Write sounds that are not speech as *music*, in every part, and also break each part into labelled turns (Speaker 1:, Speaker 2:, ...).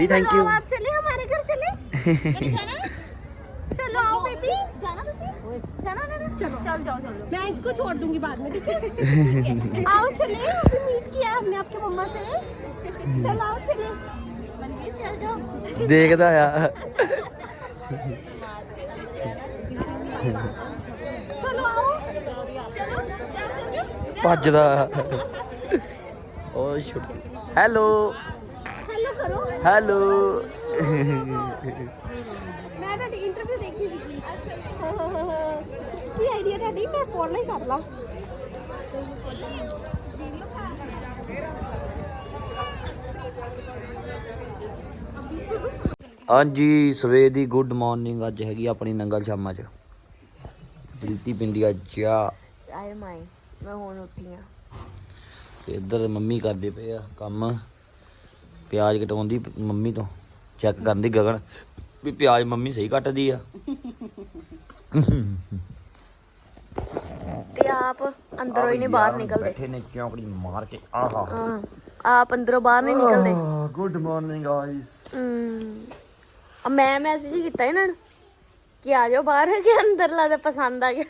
Speaker 1: The thank you
Speaker 2: आप चले हमारे घर चले *laughs* चलो आओ बेबी जाना तुझे जाना ना चलो चल जाओ चलो मैं इसको छोड़ दूंगी बाद में ठीक है *laughs* आओ चले अभी मीट किया हमने आपके मम्मा से चलो आओ चले मनवीर चल जाओ
Speaker 1: ਦੇਖਦਾ ਆ
Speaker 2: चलो आओ चलो
Speaker 1: ਭੱਜਦਾ ਓ ਸ਼ੁਟ ਹੈਲੋ
Speaker 2: ਕਰੋ।
Speaker 1: ਹੈਲੋ।
Speaker 2: ਮੈਂ ਤੁਹਾਡੀ ਇੰਟਰਵਿਊ ਦੇਖੀ ਸੀ। ਅੱਛਾ ਕੀ ਆਈਡੀਆ ਤੁਹਾਡੀ? ਮੈਂ ਫੋਨ ਨਹੀਂ ਕਰ ਲਾਂ।
Speaker 1: ਹਾਂਜੀ ਸਵੇਰ ਦੀ ਗੁੱਡ ਮਾਰਨਿੰਗ ਅੱਜ ਹੈਗੀ ਆਪਣੀ ਨੰਗਲ ਸ਼ਾਮਾ ਚ। ਪ੍ਰੀਤੀ ਇੱਧਰ ਮੰਮੀ ਕਰਦੇ ਪਏ ਆ ਕੰਮ। ਪਿਆਜ਼ ਕਟਾਉਂਦੀ ਪ- ਮੰਮੀ ਤੋਂ ਚੈੱਕ ਕਰਨ ਦੀ ਗਗਨ ਵੀ ਪਿਆਜ਼ ਮੰਮੀ ਸਹੀ ਕੱਟਦੀ ਆ।
Speaker 2: ਤੇ ਆਪ ਅੰਦਰੋਂ ਹੀ ਨਹੀਂ ਬਾਹਰ ਨਿਕਲਦੇ।
Speaker 1: ਬੈਠੇ ਨੇ ਚੌਂਕੜੀ ਮਾਰ ਕੇ? ਆਹਾ।
Speaker 2: ਹਾਂ ਆਪ ਅੰਦਰੋਂ ਬਾਹਰ ਨਹੀਂ ਨਿਕਲਦੇ।
Speaker 1: ਗੁੱਡ ਮਾਰਨਿੰਗ ਗਾਇਸ
Speaker 2: ਹਮ, ਆ ਮੈਂ ਮੈਸੇਜ ਕੀਤਾ ਇਹਨਾਂ ਨੂੰ ਕਿ ਆ ਜਾਓ ਬਾਹਰ ਕਿ ਅੰਦਰ ਲਾ ਦੇ ਪਸੰਦ ਆ ਗਿਆ।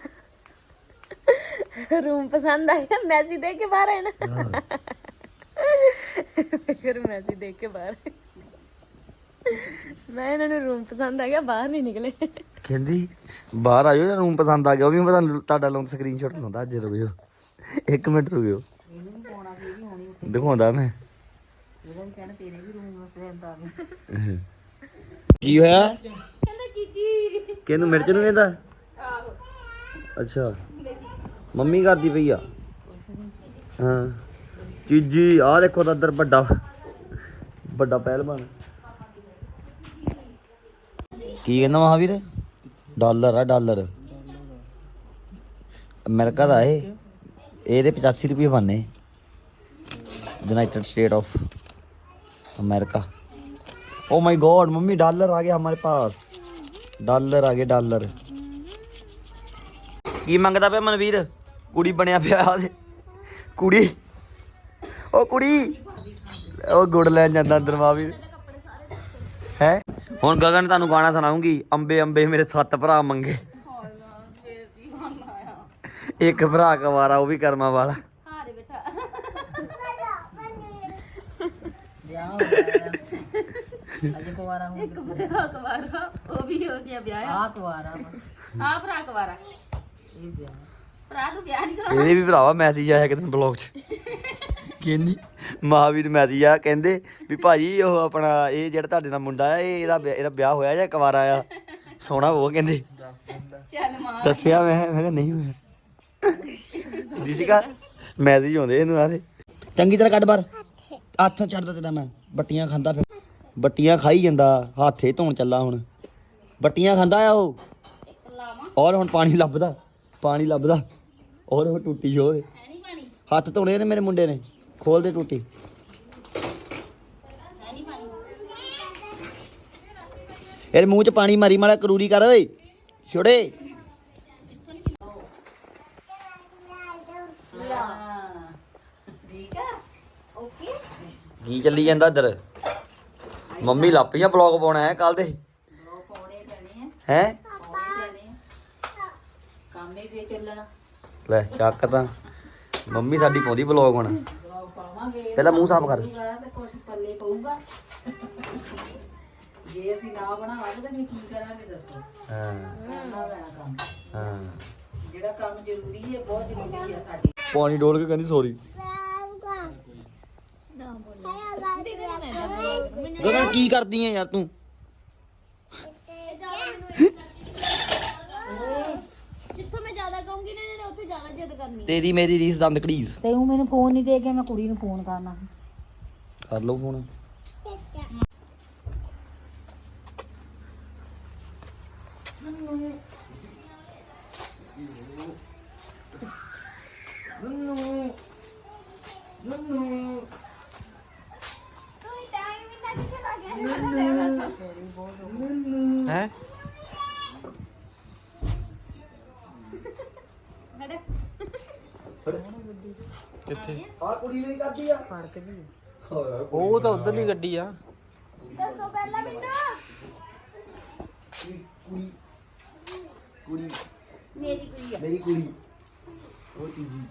Speaker 2: ਰੂਮ ਪਸੰਦ ਆ ਗਿਆ ਮੈਸੇਜ ਦੇ ਕੇ ਬਾਹਰ ਨਾ। ਫਿਰ ਮੈਸੇਜ ਦੇਖ ਕੇ ਬਾਹਰ। ਮੈਂ ਇਹਨਾਂ ਨੂੰ ਰੂਮ ਪਸੰਦ ਆ ਗਿਆ ਬਾਹਰ ਨਹੀਂ ਨਿਕਲੇ।
Speaker 1: ਕਹਿੰਦੀ ਬਾਹਰ ਆ ਜਾਓ ਰੂਮ ਪਸੰਦ ਆ ਗਿਆ ਉਹ ਵੀ ਮੈਂ ਤੁਹਾਨੂੰ ਤੁਹਾਡਾ ਲੋਨ ਸਕਰੀਨਸ਼ਾਟ ਲਾਉਂਦਾ ਅੱਜ ਰੁਕਿਓ। ਇੱਕ ਮਿੰਟ ਰੁਕਿਓ। ਦਿਖਾਉਂਦਾ ਮੈਂ। ਕੀ ਹੋਇਆ?
Speaker 2: ਕਹਿੰਦਾ ਚੀਜੀ
Speaker 1: ਕਿਹਨੂੰ ਮਿਰਚ ਨੂੰ ਕਹਿੰਦਾ? ਅੱਛਾ। ਮੰਮੀ ਕਰਦੀ ਪਈ ਆ? ਹਾਂ। ਚੀਜੀ ਆ ਦੇਖੋ ਤਾਂ ਅੰਦਰ ਵੱਡਾ ਵੱਡਾ ਪਹਿਲਵਾਨ ਕੀ ਕਹਿੰਦਾ ਮਹਾਵੀਰ ਡਾਲਰ ਆ ਡਾਲਰ ਅਮਰੀਕਾ ਦਾ ਇਹ ਇਹਦੇ 85 ਰੁਪਏ ਬਣਨੇ united state of America oh my god mummy dollar आ गया हमारे पास ਡਾਲਰ ਆ ਗਏ ਡਾਲਰ ਕੀ ਮੰਗਦਾ ਪਿਆ ਮਨਵੀਰ ਕੁੜੀ ਬਣਿਆ ਪਿਆ ਉਹਦੇ ਕੁੜੀ ਉਹ ਕੁੜੀ। ਉਹ ਗੁੜ ਲੈਣ ਜਾਂਦਾ ਅੰਦਰ ਮਾਵੀਰ ਹੈ? ਹੁਣ ਗਗਨ ਤੁਹਾਨੂੰ ਗਾਣਾ ਸੁਣਾਉਂਗੀ। ਅੰਬੇ ਅੰਬੇ ਮੇਰੇ ਸੱਤ ਭਰਾ ਮੰਗੇ। ਇੱਕ ਭਰਾ ਕਵਾਰਾ ਉਹ ਵੀ ਕਰਮਾਂ ਵਾਲਾ।
Speaker 2: ਹਾਰੇ ਬੇਟਾ ਇੱਕ ਭਰਾ ਕਵਾਰਾ ਉਹ ਵੀ ਹੋ ਗਿਆ ਵਿਆਹ। ਆ ਕਵਾਰਾ ਆ ਭਰਾ ਕਵਾਰਾ ਭਰਾ ਤੂੰ ਵਿਆਹ ਨਹੀਂ ਕਰਾਉਣਾ
Speaker 1: ਇਹਦੇ ਵੀ ਭਰਾਵਾ ਮੈਸੇਜ ਆਇਆ ਕਿਤੇ ਬਲੌਗ 'ਚ। ਕਹਿੰਦੀ ਮਹਾਵੀਰ ਮੈਸੇਜ ਆ ਕਹਿੰਦੇ ਵੀ ਭਾਜੀ ਉਹ ਆਪਣਾ ਇਹ ਜਿਹੜਾ ਤੁਹਾਡੇ ਨਾਲ ਮੁੰਡਾ ਆ ਇਹ ਇਹਦਾ ਵਿਆਹ- ਇਹਦਾ ਵਿਆਹ ਹੋਇਆ ਜਾਂ ਕੁਵਾਰਾ ਆ? ਸੋਹਣਾ ਉਹ ਕਹਿੰਦੇ।
Speaker 2: ਚੱਲ ਮਾਂ।
Speaker 1: ਦੱਸਿਆ ਮੈਂ ਮੈਂ ਕਿਹਾ ਨਹੀਂ ਹੋਇਆ। ਦੀਸਿਕਾ ਮੈਸੇਜ ਆਉਂਦੇ ਇਹਨੂੰ ਆਦੇ ਚੰਗੀ ਤਰ੍ਹਾਂ ਕੱਢ ਬਾਹਰ। ਹੱਥ ਛੱਡਦਾ ਤੇਰਾ ਮੈਂ। ਬੱਟੀਆਂ ਖਾਂਦਾ ਫਿਰ। ਬੱਟੀਆਂ ਖਾਈ ਜਾਂਦਾ ਹੱਥੇ ਧੋਣ ਚੱਲਾ ਹੁਣ। ਬੱਟੀਆਂ ਖਾਂਦਾ ਆ ਉਹ।
Speaker 2: ਲਾਵਾਂ
Speaker 1: ਔਰ ਹੁਣ ਪਾਣੀ ਲੱਭਦਾ ਪਾਣੀ ਲੱਭਦਾ। ਔਰ ਉਹ ਟੁੱਟੀ ਹੋਏ
Speaker 2: ਹੈ ਨਹੀਂ ਪਾਣੀ?
Speaker 1: ਹੱਥ ਧੋਣੇ ਨੇ ਮੇਰੇ ਮੁੰਡੇ ਨੇ। ਖੋਲ ਦੇ ਟੂਟੀ।
Speaker 2: ਹੈ
Speaker 1: ਇਹਦੇ ਮੂੰਹ 'ਚ ਪਾਣੀ ਮਾਰੀ ਮਾੜਾ ਕਰੂਰੀ ਕਰ ਓਏ ਛੋੜੇ ਕੀ ਚੱਲੀ ਜਾਂਦਾ ਇੱਧਰ? ਮੰਮੀ ਲਾਪੀਆਂ ਬਲੌਗ ਪਾਉਣਾ ਹੈ ਕੱਲ ਦੇ? ਹੈ?
Speaker 3: ਕੰਮੇ ਤੇ ਚੱਲਣਾ।
Speaker 1: ਲੈ ਚੱਕ ਤਾਂ। ਮੰਮੀ ਸਾਡੀ ਪਾਉਂਦੀ ਬਲੌਗ ਹੁਣ।
Speaker 3: ਬਲੌਗ ਪਾਵਾਂਗੇ
Speaker 1: ਪਹਿਲਾਂ ਮੂੰਹ ਸਾਫ਼ ਕਰ।
Speaker 3: ਵਾਲਾ ਤੇ ਕੁਝ ਪੱਲੇ ਪਊਗਾ। ਜੇ ਅਸੀਂ ਨਾ ਬਣਾਵਾਂਗੇ ਤਾਂ ਫਿਰ ਕੀ ਕਰਾਂਗੇ ਦੱਸੋ?
Speaker 1: ਹਾਂ।
Speaker 3: ਕਰਨਾ ਪੈਣਾ ਕੰਮ।
Speaker 1: ਹਾਂ।
Speaker 3: ਜਿਹੜਾ ਕੰਮ ਜ਼ਰੂਰੀ ਹੈ ਬਹੁਤ ਜ਼ਰੂਰੀ ਹੈ ਸਾਡੇ।
Speaker 1: ਪਾਣੀ ਡੋਲ ਕੇ ਕਹਿੰਦੀ ਸੌਰੀ ਗਗਨ ਕੀ ਕਰਦੀ ਐ ਯਾਰ ਤੂੰ
Speaker 2: ਜਿੱਥੋਂ ਮੈਂ ਜ਼ਿਆਦਾ ਕਹੂੰਗੀ ਨਾ ਇਹਨਾਂ ਨੇ ਉੱਥੇ ਜ਼ਿਆਦਾ ਜਿੱਦ ਕਰਨੀ
Speaker 1: ਤੇਰੀ ਮੇਰੀ ਰੀਸ ਦੰਦ ਕੜੀਸ
Speaker 3: ਤੇ ਉਹ ਮੈਨੂੰ ਫੋਨ ਨਹੀਂ ਦੇ ਕੇ ਮੈਂ ਕੁੜੀ ਨੂੰ ਫੋਨ ਕਰਨਾ।
Speaker 1: ਕਰ ਲਓ ਫੋਨ। ਹੈ?
Speaker 4: ਕਿੱਥੇ?
Speaker 1: ਆ ਕੁੜੀ ਮੇਰੀ ਕਰਦੀ ਆ।
Speaker 4: ਉਹ ਤਾਂ ਉਧਰਲੀ ਗੱਡੀ ਆ।
Speaker 2: ਦੱਸੋ ਪਹਿਲਾਂ ਮੈਨੂੰ।
Speaker 1: ਕੁੜੀ ਕੁੜੀ।
Speaker 2: ਮੇਰੀ ਕੁੜੀ ਆ।
Speaker 1: ਮੇਰੀ ਕੁੜੀ। ਉਹ ਤੀਜੀ।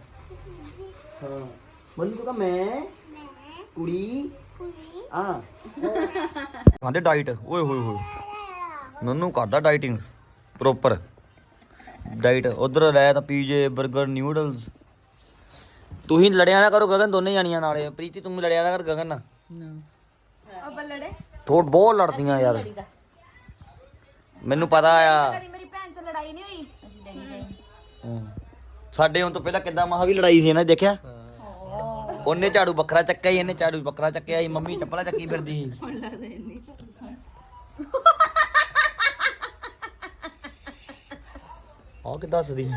Speaker 1: ਹਾਂ। ਮੈਨੂੰ ਕਹਾ ਮੈਂ। ਕੁੜੀ। ਆ ਖਾਂਦੇ ਡਾਈਟ ਓਏ ਹੋਏ ਹੋਏ। ਨੰਨੂ ਕਰਦਾ ਡਾਈਟਿੰਗ ਪ੍ਰੋਪਰ। ਡਾਈਟ ਉਧਰ ਲੈ ਤਾਂ ਪੀਜੇ 버ਗਰ ਨਿਊਡਲਸ। ਤੁਸੀਂ ਲੜਿਆ ਨਾ ਕਰੋ ਗਗਨ ਦੋਨੇ ਜਾਣੀਆਂ ਨਾਲੇ। ਪ੍ਰੀਤੀ ਤੂੰ ਵੀ ਲੜਿਆ ਨਾ ਕਰ ਗਗਨ ਨਾਲ।
Speaker 2: ਆਪਾਂ ਲੜੇ।
Speaker 1: ਥੋੜ ਬਹੁਤ ਲੜਦੀਆਂ ਯਾਰ। ਮੈਨੂੰ ਪਤਾ ਆ।
Speaker 2: ਕਦੀ ਮੇਰੀ ਭੈਣ ਤੋਂ ਲੜਾਈ ਨਹੀਂ ਹੋਈ। ਅਸੀਂ ਲੜੀ ਗਏ।
Speaker 1: ਹਮ। ਸਾਡੇ ਹੁਣ ਤੋਂ ਪਹਿਲਾਂ ਕਿੱਦਾਂ ਮਹਾ ਵੀ ਲੜਾਈ ਸੀ ਇਹਨਾਂ ਨੇ ਦੇਖਿਆ? ਉਹਨੇ ਝਾੜੂ ਵੱਖਰਾ ਚੱਕਿਆ ਸੀ ਇਹਨੇ ਝਾੜੂ ਵੱਖਰਾ ਚੱਕਿਆ ਸੀ ਮੰਮੀ ਚੱਪਲਾਂ ਚੱਕੀ ਫਿਰਦੀ ਸੀ। ਆ ਕਿੱਦਾਂ ਹੱਸਦੀ ਸੀ?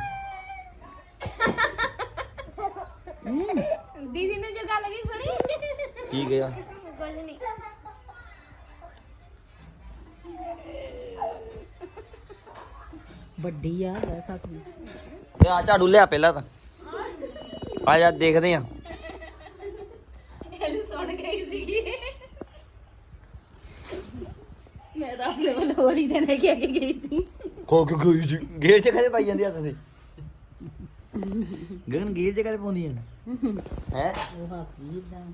Speaker 2: ਦੀਦੀ ਨੇ ਜੋ ਗੱਲ ਕੀ ਸੁਣੀ?
Speaker 1: ਕੀ ਗਿਆ?
Speaker 2: ਕੁਝ ਨਹੀਂ।
Speaker 3: ਵੱਡੀ ਆ ਲੈ ਸਕਦੀ
Speaker 1: ਤੇ ਆ ਝਾੜੂ ਲਿਆ ਪਹਿਲਾਂ ਤਾਂ। ਆ ਜਾ ਦੇਖਦੇ ਆ
Speaker 2: ਇਹਨੂੰ ਸੁਣ ਗਈ ਸੀਗੀ। ਮੈਂ ਤਾਂ ਆਪਣੇ ਵੱਲੋਂ ਹੋਲੀ ਦੇ ਨੇ ਕਿ ਗਈ ਸੀ।
Speaker 1: ਕੋ ਕੋ ਕੋਈ ਜੀ। ਗੇਰ ਚ ਕਦੇ ਪਾਈ ਜਾਂਦੀ ਹੱਥ ਤੇ ਗਗਨ ਗੇਰ ਚ ਕਦੇ ਪਾਉਂਦੀ ਹੈ ਹੈ?
Speaker 3: ਉਹ ਹੱਸਦੀ ਇਦਾਂ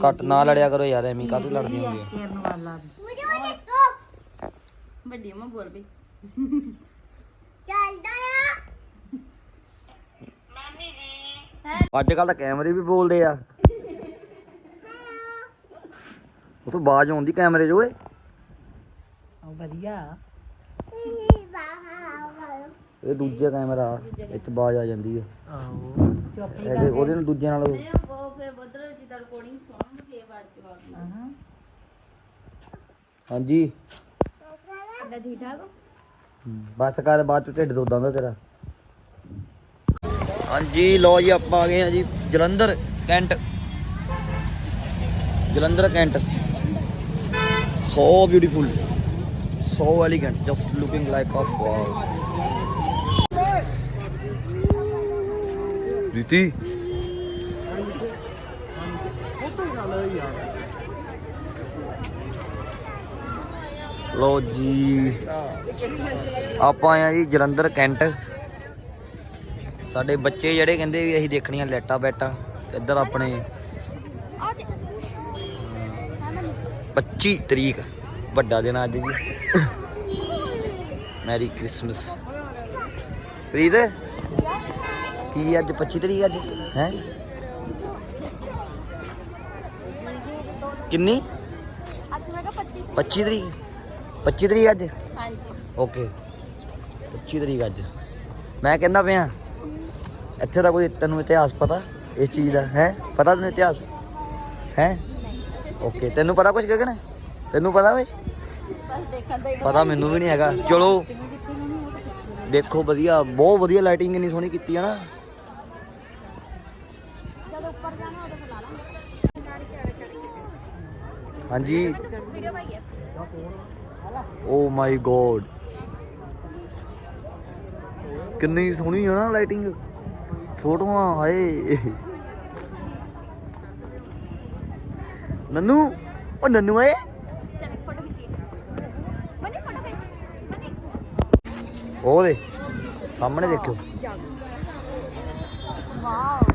Speaker 1: ਘੱਟ ਨਾ ਲੜਿਆ ਕਰੋ ਯਾਰ ਐਵੇਂ ਕਾਹਤੋਂ
Speaker 3: ਵਾਲਾ
Speaker 2: ਵੱਡੀ ਅਮਾ ਬੋਲ ਬਈ
Speaker 1: ਅੱਜ ਕੱਲ ਤਾਂ ਕੈਮਰੇ ਵੀ ਬੋਲਦੇ ਆ। ਉਹ ਤੋਂ ਆਵਾਜ਼ ਆਉਂਦੀ ਕੈਮਰੇ 'ਚ ਓਏ।
Speaker 3: ਉਹ ਵਧੀਆ।
Speaker 1: ਇਹ ਦੂਜਾ ਕੈਮਰਾ 'ਚ ਆਵਾਜ਼ ਆ ਜਾਂਦੀ ਹੈ
Speaker 3: ਆਹੋ।
Speaker 1: ਇਹਦੇ ਉਹਦੇ ਨਾਲ ਦੂਜੇ ਨਾਲ
Speaker 2: ਉਹ ਫੇ ਬਦਰ ਜਿੱਦਾਂ ਰਿਕਾਰਡਿੰਗ ਸੁਣਾਂਗੇ ਫੇ ਬਾਅਦ ਚ ਬਾਅਦ
Speaker 3: ਹਾਂ।
Speaker 1: ਹਾਂਜੀ।
Speaker 2: ਕਿੱਦਾਂ ਠੀਕ ਠਾਕ ਹੋ?
Speaker 1: ਬਸ ਕਰ ਬਾਅਦ ਚ ਢਿੱਡ ਦੁਖਦਾ ਹੁੰਦਾ ਤੇਰਾ। ਹਾਂਜੀ ਲੋ ਜੀ ਆਪਾਂ ਆ ਗਏ ਆ ਜੀ Jalandhar Cantt. Jalandhar Cantt. So beautiful so elegant just looking like uh wow Riti ਲੋ ਜੀ, ਆਪਾਂ ਆਏ ਆ ਜੀ ਜਲੰਧਰ ਕੈਂਟ। ਸਾਡੇ ਬੱਚੇ ਜਿਹੜੇ ਕਹਿੰਦੇ ਵੀ ਅਸੀਂ ਦੇਖਣੀਆਂ ਲੈਟਾਂ ਬੈਟਾਂ, ਇੱਧਰ ਆਪਣੇ। 25 ਤਰੀਕ, ਵੱਡਾ ਦਿਨ ਅੱਜ ਜੀ। ਮੈਰੀ ਕ੍ਰਿਸਮਸ ਫਰੀਦ ਕੀ ਅੱਜ? 25 ਤਰੀਕ ਅੱਜ? ਹੈ? ਕਿੰਨੀ?
Speaker 2: ਅੱਜ ਮੈਂ ਕਿਹਾ 25
Speaker 1: 25 ਤਰੀਕ। 25 ਤਰੀਕ ਅੱਜ?
Speaker 2: ਹਾਂਜੀ।
Speaker 1: ਓਕੇ। 25 ਤਰੀਕ ਅੱਜ। ਮੈਂ ਕਹਿੰਦਾ ਪਿਆ ਇੱਥੇ ਦਾ ਕੋਈ ਤੈਨੂੰ ਇਤਿਹਾਸ ਪਤਾ ਇਸ ਚੀਜ਼ ਦਾ ਹੈ? ਪਤਾ ਤੈਨੂੰ ਇਤਿਹਾਸ? ਹੈ? ਓਕੇ। ਤੈਨੂੰ ਪਤਾ ਕੁਝ ਗਗਨ? ਤੈਨੂੰ ਪਤਾ
Speaker 2: ਹੀ
Speaker 1: ਪਤਾ ਮੈਨੂੰ ਵੀ ਨਹੀਂ ਹੈਗਾ। ਚਲੋ। ਦੇਖੋ ਵਧੀਆ ਬਹੁਤ ਵਧੀਆ ਲਾਈਟਿੰਗ ਇੰਨੀ ਸੋਹਣੀ ਕੀਤੀ ਆ ਨਾ
Speaker 2: ਜਦੋਂ ਉੱਪਰ ਜਾਣਾ ਉਦੋਂ ਬੁਲਾ ਲਾ
Speaker 1: ਹਾਂਜੀ। ਓ ਮਾਈ ਗੋਡ ਕਿੰਨੀ ਸੋਹਣੀ ਆ ਨਾ ਲਾਈਟਿੰਗ ਫੋਟੋਆਂ ਹਾਏ। ਨੰਨੂ ਉਹ ਨੰਨੂ ਏ ਉਹ ਦੇ ਸਾਹਮਣੇ ਦੇਖੋ
Speaker 2: ਵਾਓ।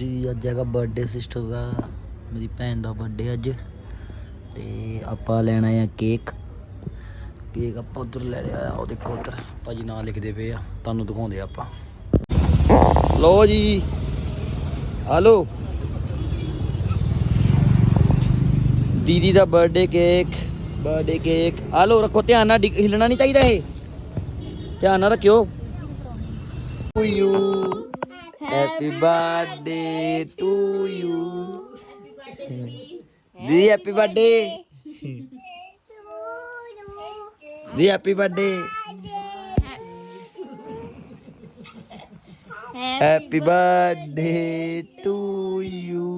Speaker 1: ਜੀ, ਅੱਜ ਹੈਗਾ ਬਰਥਡੇ ਸਿਸਟਰ ਦਾ, ਮੇਰੀ ਭੈਣ ਦਾ ਬਰਥਡੇ ਅੱਜ। ਤੇ ਆਪਾਂ ਲੈਣਾ ਆ ਕੇਕ ਕੇਕ ਆਪਾਂ ਉਧਰ ਲੈ ਲਿਆ ਆ ਉਹ ਦੇਖੋ ਉਧਰ, ਭਾਜੀ ਨਾਂ ਲਿਖਦੇ ਪਏ ਆ, ਤੁਹਾਨੂੰ ਦਿਖਾਉਂਦੇ ਆ ਆਪਾਂ। ਲੋ ਜੀ, ਹਲੋ। ਦੀਦੀ ਦਾ birthday cake birthday cake hello, ਰੱਖੋ, ਧਿਆਨ ਨਾਲ ਡਿੱਗ- ਹਿੱਲਣਾ ਨਹੀਂ ਚਾਹੀਦਾ ਇਹ। ਧਿਆਨ ਨਾਲ ਰੱਖਿਓ। To you happy birthday to you ਦੀਦੀ happy birthday the happy birthday happy birthday to you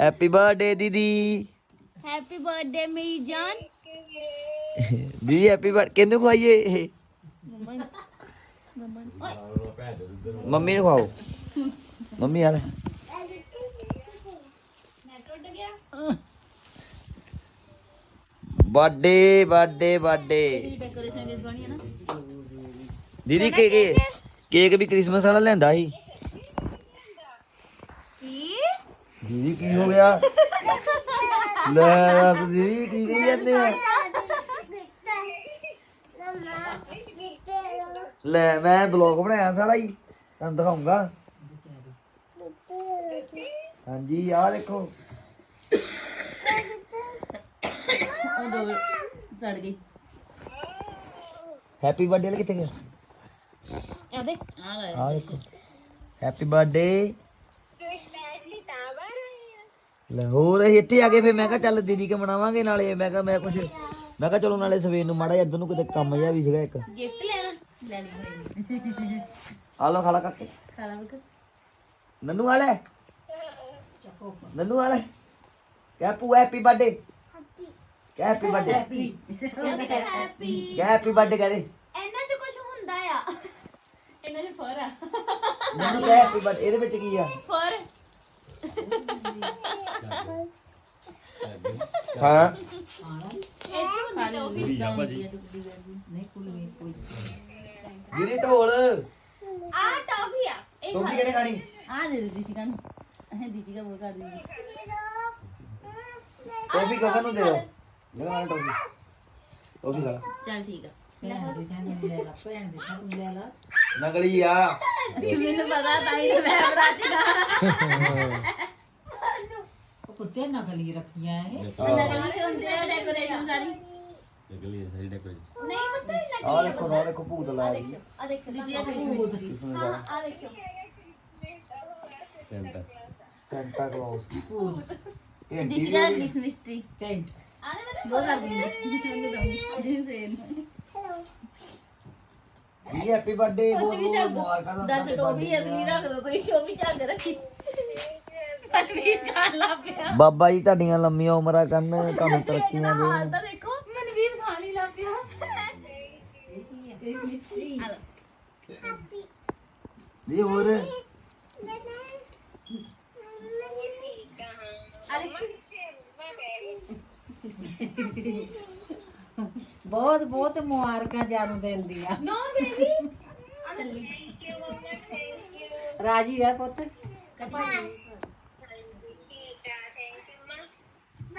Speaker 1: happy birthday ਦੀਦੀ
Speaker 2: ਹੈਪੀ ਬਰਥਡੇ ਮੇਰੀ ਜਾਨ
Speaker 1: ਦੀਦੀ ਹੈਪੀ ਬਰਥ ਕਿਹਨੂੰ ਮੰਮੀ ਨੂੰ ਖਵਾਓ ਮੰਮੀ ਆ ਲੈ। Birthday birthday birthday.
Speaker 2: ਡੈਕੋਰੇਸ਼ਨ ਦੀ ਸੋਹਣੀ ਹੈ? ਨਾ
Speaker 1: ਦੀਦੀ ਕੇ ਕੇ ਕੇਕ ਵੀ ਕ੍ਰਿਸਮਸ ਵਾਲਾ ਲੈਂਦਾ ਸੀ।
Speaker 2: ਕੀ?
Speaker 1: ਦੀਦੀ ਕੀ ਹੋ ਗਿਆ? ਲੈ ਦੱਸ ਦੀਦੀ ਕੀ ਕਹੀ ਜਾਂਦੇ ਆ ਲੈ, ਮੈਂ ਬਲੌਗ ਬਣਾਇਆ ਸਾਰਾ ਹੀ। ਤੁਹਾਨੂੰ ਦਿਖਾਉਂਗਾ। ਹਾਂਜੀ, ਆਹ ਦੇਖੋ।
Speaker 2: ਉਹ ਦੋ ਸੜ ਗਈ
Speaker 1: ਹੈਪੀ ਬਰਥਡੇ ਵਾਲਾ ਕਿੱਥੇ ਗਿਆ?
Speaker 2: ਆ ਦੇ ਆ ਗਏ
Speaker 1: ਆਹ ਦੇਖੋ। ਹੈਪੀ ਬਰਥਡੇ ਲੈ, ਹੋਰ ਅਸੀਂ ਇੱਥੇ ਆ ਗਏ, ਫਿਰ ਮੈਂ ਕਿਹਾ ਚੱਲ ਦੀਦੀ ਕੇ ਮਨਾਵਾਂਗੇ ਨਾਲੇ। ਮੈਂ ਕਿਹਾ, ਮੈਂ ਕੁਝ ਮੈਂ ਕਿਹਾ ਚਲੋ ਨਾਲੇ ਸਵੇਰ ਨੂੰ ਮਾੜਾ ਜਿਹਾ ਇੱਧਰ ਨੂੰ ਕਿਤੇ ਕੰਮ ਜਿਹਾ ਵੀ ਸੀਗਾ ਇੱਕ।
Speaker 2: ਗਿਫਟ ਲੈ ਲਈ
Speaker 1: ਆ ਲੋ ਖਾਲਾ ਕਰਕੇ
Speaker 2: ਖਾ ਲਾ ਬਕ
Speaker 1: ਨੰਨੂ ਆ ਲੈ ਨੰਨੂ ਆ ਲੈ ਕਹਿ ਪੂ ਹੈਪੀ ਬਰਥਡੇ ਕਹਿ ਹੈਪੀ ਬਰਥਡੇ
Speaker 2: ਹੈਪੀ
Speaker 1: ਕਹਿ ਹੈਪੀ ਬਰਥਡੇ ਕਹਦੇ
Speaker 2: ਇਹਨਾਂ 'ਚ ਕੁਝ ਹੁੰਦਾ ਆ ਇਹਨਾਂ 'ਚ ਫਰ ਆ
Speaker 1: ਨੰਨੂ ਕਹਿ ਹੈਪੀ ਬਰਥਡੇ ਇਹਦੇ ਵਿੱਚ ਕੀ ਆ
Speaker 2: ਫਰ
Speaker 1: ਹਾਂ
Speaker 2: ਇਹ 'ਚ ਹੁੰਦਾ ਟੋਪੀ
Speaker 1: ਗਿਰੀ ਢੋਲ
Speaker 2: ਆ ਟੋਪੀ ਆ ਇਹ
Speaker 1: ਟੋਪੀ ਕਿਹਨੇ ਖਾਣੀ
Speaker 2: ਆ ਦੇ ਦਿੱਤੀ ਸੀ ਕਾਨੂੰ ਇਹ ਦੀਦੀ ਦਾ ਬੋਲ ਕਰ ਦਿੱਤੀ
Speaker 1: ਟੋਪੀ ਗਗਨ ਨੂੰ ਦੇ ਦਿਓ ਗਗਨ ਨਾਲ ਟੋਪੀ ਟੋਪੀ ਖਾ
Speaker 2: ਚੱਲ ਠੀਕ ਆ
Speaker 1: ਨਕਲੀ ਆ
Speaker 2: ਮੈਨੂੰ ਪਤਾ ਤਾਂ ਹੀ ਮੈਂ ਰੱਜਦਾ
Speaker 3: ਕੁੱਤੇ ਨਕਲੀ ਰੱਖੀਆਂ ਇਹ
Speaker 2: ਨਕਲੀ ਤੇ ਹੁੰਦੇ ਆ ਸਾਰੀ ਨਹੀਂ ਪਤਾ ਹੀ
Speaker 1: ਦੇਖੋ ਦੇਖੋ ਭੂਤ ਲਾਇਆ ਜੀ
Speaker 2: ਆ ਦੇਖ ਹਾਂ। ਆ ਦੇਖੋ
Speaker 1: ਸੈਂਟਾ ਕਲੌਸ
Speaker 3: ਭੂਤ
Speaker 2: ਬਹੁਤ ਉਹਨੂੰ ਸੇਨ
Speaker 1: ਵੀ ਹੈਪੀ ਬਰਥਡੇ
Speaker 2: ਅਸਲੀ ਰੱਖ ਦੋ ਤੁਸੀਂ ਉਹ ਵੀ ਰੱਖੀ।
Speaker 1: ਬਾਬਾ ਜੀ ਤੁਹਾਡੀਆਂ ਲੰਮੀਆਂ ਉਮਰਾਂ ਕਰਨ ਤੁਹਾਨੂੰ ਤਰੱਕੀਆਂ ਦੇਣ।
Speaker 2: ਟ੍ਰੀ
Speaker 1: ਵੀ ਹੋਰ।
Speaker 3: ਬਹੁਤ ਬਹੁਤ ਮੁਬਾਰਕਾਂ ਜਨਮ ਦਿਨ ਦੀਆਂ।
Speaker 2: ਨੋ ਬੇਬੀ
Speaker 3: ਰਾਜੀ ਰਹਿ ਪੁੱਤ।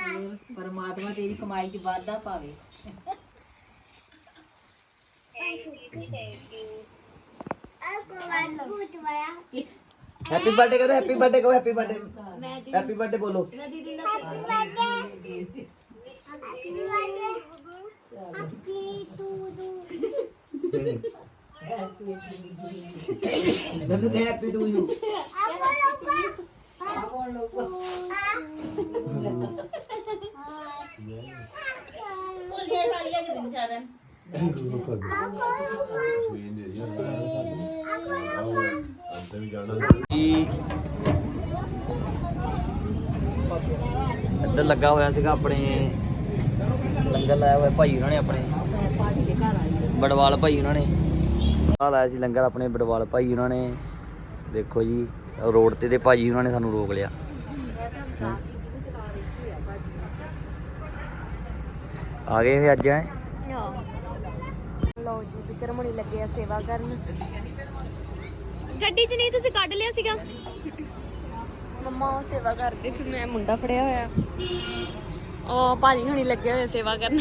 Speaker 3: ਹੋਰ ਪਰਮਾਤਮਾ ਤੇਰੀ ਕਮਾਈ 'ਚ ਵਾਧਾ ਪਾਵੇ।
Speaker 1: ਹੈਪੀ ਬਰਥਡੇ ਕਰੋ ਹੈਪੀ ਬਰਥਡੇ ਕਹੋ ਹੈਪੀ ਬਰਥਡੇ
Speaker 2: ਮੈਂ ਦੀ
Speaker 1: ਹੈਪੀ ਬਰਥਡੇ ਬੋਲੋ
Speaker 2: ਮੈਂ ਦੀਦੀ ਨਾਲ
Speaker 1: ਨੰਨੂ ਕਹੇ ਹੈਪੀ ਟੂ ਇੱਧਰ ਲੱਗਾ ਹੋਇਆ ਸੀਗਾ ਆਪਣੇ, ਲੰਗਰ ਲਾਇਆ ਹੋਇਆ ਭਾਈ ਉਹਨਾਂ ਨੇ ਆਪਣੇ। ਬੜਵਾਲ ਭਾਈ ਉਹਨਾਂ ਨੇ। ਆ ਲਾਇਆ ਸੀ ਲੰਗਰ ਆਪਣੇ ਬੜਵਾਲ ਭਾਈ ਉਹਨਾਂ ਨੇ। ਦੇਖੋ ਜੀ, ਰੋਡ ਤੇ ਦੇ ਭਾਜੀ ਉਹਨਾਂ ਨੇ ਸਾਨੂੰ ਰੋਕ ਲਿਆ। ਆ ਗਏ ਫੇ ਅੱਜ ਐ
Speaker 4: ਲਓ ਜੀ ਵਿਕਰਮ ਹੁਣੀ ਲੱਗੇ ਆ ਸੇਵਾ ਕਰਨ। ਗੱਡੀ 'ਚ ਨਹੀਂ ਤੁਸੀਂ ਕੱਢ ਲਿਆ ਸੀਗਾ। ਮੰਮਾ ਉਹ ਸੇਵਾ ਕਰਦੇ ਫਿਰ ਮੈਂ ਮੁੰਡਾ ਫੜਿਆ ਹੋਇਆ। ਉਹ ਭਾਜੀ ਹੁਣੀ ਲੱਗੇ ਹੋਏ ਸੇਵਾ ਕਰਨ।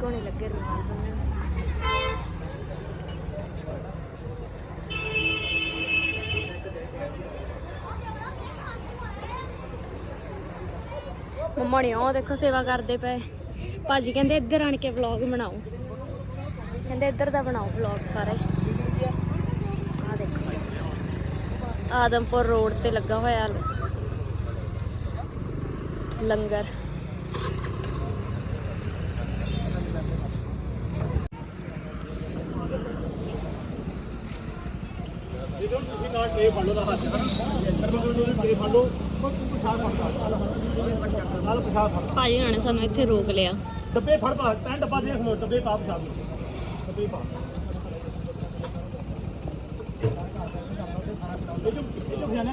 Speaker 4: ਕੋਣੇ ਲੱਗੇ ਰੁਮਾਲ ਬੰਨਣ। ਮੰਮਾ ਨੇ ਉਹ ਦੇਖੋ ਸੇਵਾ ਕਰਦੇ ਪਏ। ਭਾਜੀ ਕਹਿੰਦੇ ਇੱਧਰ ਆਣ ਕੇ ਵਲੌਗ ਬਣਾਓ। ਕਹਿੰਦੇ ਇੱਧਰ ਦਾ ਬਣਾਓ ਵਲੌਗ ਸਾਰੇ। ਆ ਦੇਖੋ ਆਦਮਪੁਰ ਰੋਡ ਤੇ ਲੱਗਾ ਹੋਇਆ ਲੰਗਰ।
Speaker 5: ਇਹ ਫੜ ਲਓ ਦਾ ਹੱਥ। ਕੋਈ ਪਛਾਣ
Speaker 4: ਹੁਣਾਂ ਨੇ ਸਾਨੂੰ ਇੱਥੇ ਰੋਕ ਲਿਆ।
Speaker 5: ਡੱਬੇ ਫੜ ਪਾ ਤੈਂ ਡੱਬਾ ਦੇਖ ਲੋ ਡੱਬੇ ਪਾ ਪਛਾਣ ਡੱਬੇ ਪਾ। ਇਹ ਜੋ ਇਹ ਜੋ ਖਿਆਨਾ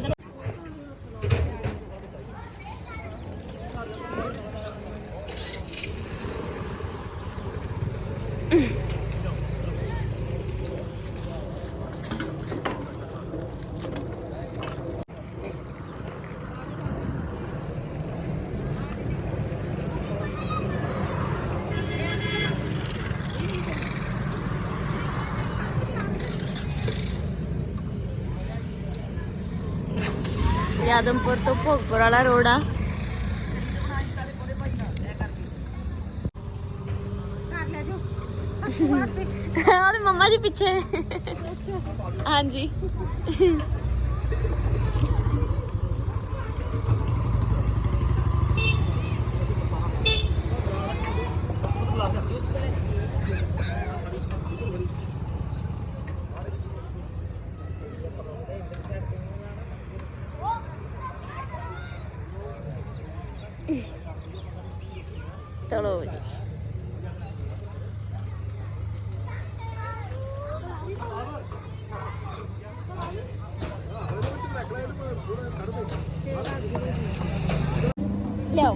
Speaker 5: ਕਰ
Speaker 4: ਯਾਦਮਪੁਰ ਤੋਂ ਭੋਗਪੁਰ ਵਾਲਾ ਰੋਡ ਆ ਮੰਮਾ ਜੀ ਪਿੱਛੇ ਹਾਂਜੀ ਚਲੋ ਜੀ ਲਿਆਓ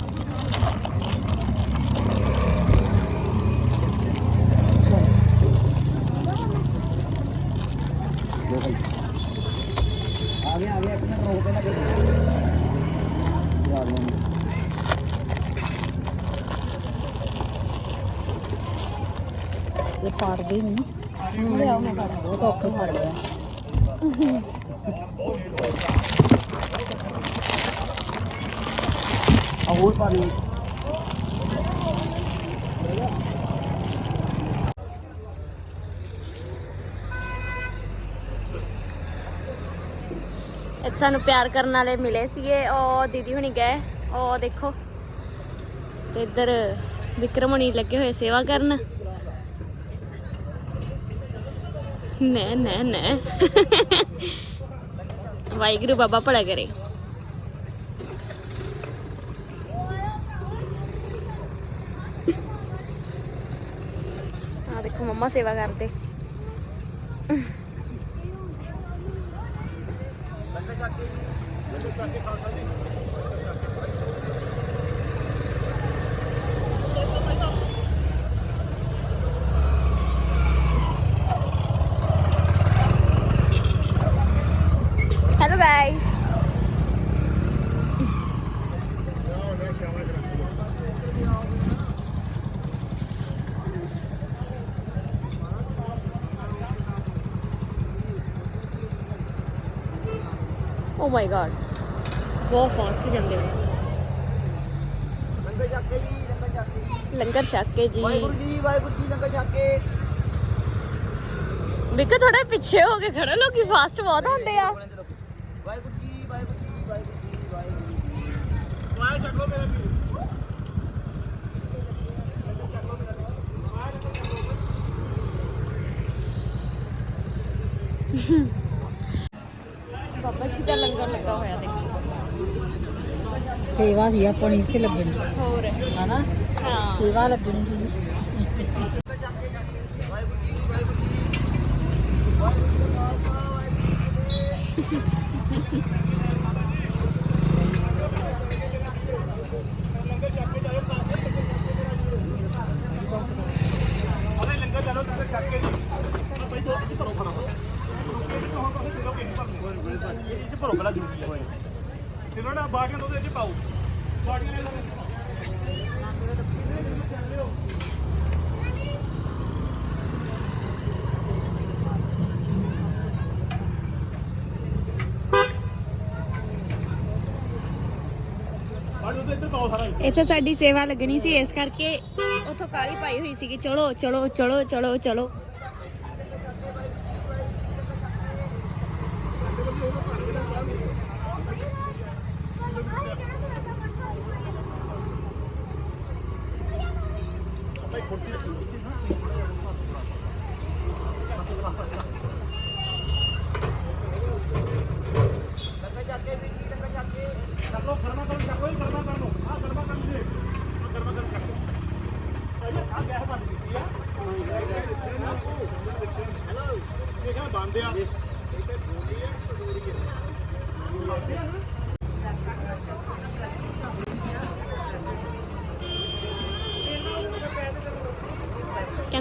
Speaker 1: ਆ ਗਿਆ ਆ ਗਿਆ ਇੱਕ ਮਿੰਟ ਰੋਕ ਪਹਿਲਾਂ ਕਰ ਯਾਰ
Speaker 3: ਇਹ ਪਾੜਦੇ ਹੀ ਨਹੀਂ ਲਿਆਓ ਮੈਂ ਫੜ ਬਹੁਤ ਔਖੇ ਫੜ ਲਿਆ
Speaker 1: ਆ ਹੋਰ ਪਾ ਲਈ
Speaker 4: ਇੱਥੇ ਸਾਨੂੰ ਪਿਆਰ ਕਰਨ ਵਾਲੇ ਮਿਲੇ ਸੀਗੇ, ਉਹ ਦੀਦੀ ਹੁਣੀ ਗਏ। ਉਹ ਦੇਖੋ ਤੇ ਇੱਧਰ ਵਿਕਰਮ ਹੁਣੀ ਲੱਗੇ ਹੋਏ ਸੇਵਾ ਕਰਨ। ਨੈ ਨੈ ਨੈ। ਵਾਹਿਗੁਰੂ ਬਾਬਾ ਭਲਾ ਕਰੇ। ਆ ਦੇਖੋ Oh ਮਾਈ ਗॉड ਬਹੁਤ ਫਾਸਟ ਜਾਂਦੇ ਨੇ
Speaker 1: ਲੰਗਰ ਛੱਕ ਕੇ ਜੀ। ਲੰਗਰ ਛੱਕ ਕੇ
Speaker 4: ਲੰਗਰ ਛੱਕ ਕੇ ਜੀ
Speaker 1: ਵਾਹਿਗੁਰੂ ਜੀ ਵਾਹਿਗੁਰੂ ਜੀ ਲੰਗਰ ਛੱਕ ਕੇ।
Speaker 4: ਬਿਕਾ ਥੋੜਾ ਪਿੱਛੇ ਹੋ ਕੇ ਖੜਾ ਲੋਕੀ ਫਾਸਟ ਬਹੁਤ ਹੁੰਦੇ ਆ।
Speaker 1: ਵਾਹਿਗੁਰੂ ਜੀ ਵਾਹਿਗੁਰੂ ਜੀ ਵਾਹਿਗੁਰੂ ਜੀ ਵਾਹਿਗੁਰੂ ਜੀ।
Speaker 5: ਵਾਹਿਗੁਰੂ ਛੱਡ ਲੋ ਮੇਰਾ
Speaker 4: ਵੀ Mm-hmm. *laughs*
Speaker 3: ਸੇਵਾ ਸੀ ਆਪਣੀ ਇੱਥੇ ਲੱਗਣੀ
Speaker 4: ਹੋਰ।
Speaker 3: ਹਨਾ?
Speaker 4: ਹਾਂ।
Speaker 3: ਸੇਵਾ ਲੱਗਣੀ ਸੀ
Speaker 5: ਅਰੇ ਲੰਗਰ ਚਲੋ ਲੰਗਰ ਚੱਕ ਕੇ ਜੀ ਆਹ ਭਾਈ ਦੋ ਇੱਥੇ ਭਰੋ ਫਟਾਫਟ ਇਹ ਚ ਭਰੋ ਪਹਿਲਾਂ ਜੁੜੀ ਹੋਏ ਇਹਨਾਂ ਨਾ ਬਾਟੀਆਂ ਤੋਂ ਇਹਦੇ ਚ ਪਾਓ ਬਾਟੀਆਂ ਲੈ ਲਓ ਬਾਟੀਆਂ ਤੋਂ ਇੱਧਰ ਪਾਓ ਸਾਰਾ
Speaker 4: ਇੱਥੇ ਸਾਡੀ ਸੇਵਾ ਲੱਗਣੀ ਸੀ, ਇਸ ਕਰਕੇ ਉੱਥੋਂ ਕਾਲੀ ਪਾਈ ਹੋਈ ਸੀਗੀ। ਚਲੋ ਚਲੋ ਚਲੋ ਚਲੋ ਚਲੋ।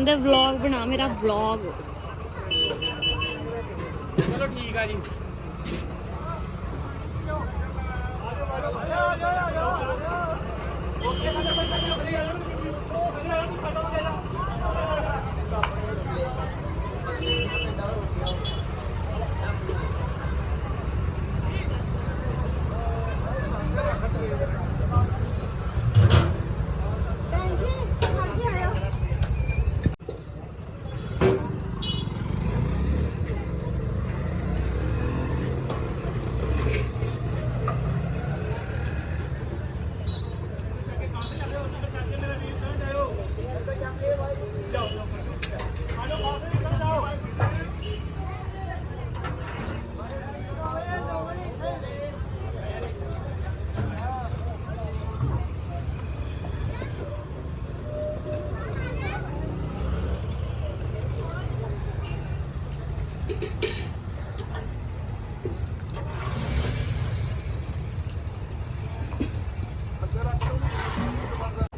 Speaker 4: ਕਹਿੰਦੇ ਵਲੌਗ ਬਣਾ ਮੇਰਾ ਵਲੌਗ
Speaker 5: ਚਲੋ ਠੀਕ ਆ ਜੀ।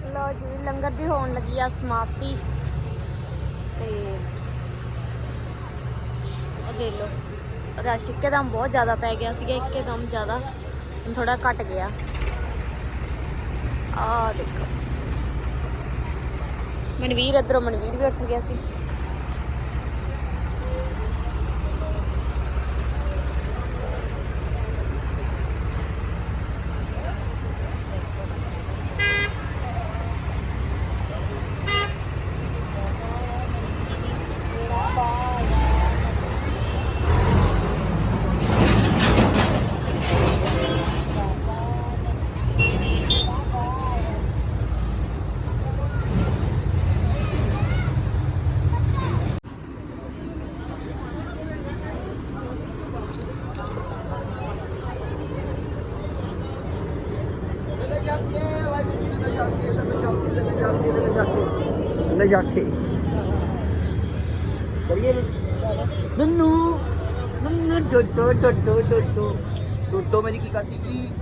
Speaker 4: ਲੋ ਜੀ, ਲੰਗਰ ਦੀ ਹੋਣ ਲੱਗੀ ਆ ਸਮਾਪਤੀ। ਤੇ ਇਹ ਦੇ ਲੋ ਰਸ਼ ਇੱਕਦਮ ਬਹੁਤ ਜ਼ਿਆਦਾ ਪੈ ਗਿਆ ਸੀਗਾ, ਇੱਕਦਮ ਜ਼ਿਆਦਾ, ਹੁਣ ਥੋੜਾ ਘਟ ਗਿਆ। ਆ ਦੇਖੋ। ਮਨਵੀਰ ਇਧਰੋਂ ਮਨਵੀਰ ਵੀ ਉੱਠ ਗਿਆ ਸੀ।
Speaker 1: ਨਜ਼ਾਕੇ ਕਰੀਏ ਨੰਨੂ ਨੰਨੂ ਡੋਡੋ ਡੋਡੋ ਡੋਡੋ। ਡੋਡੋ ਮੇਰੀ ਕੀ ਕਰਦੀ ਜੀ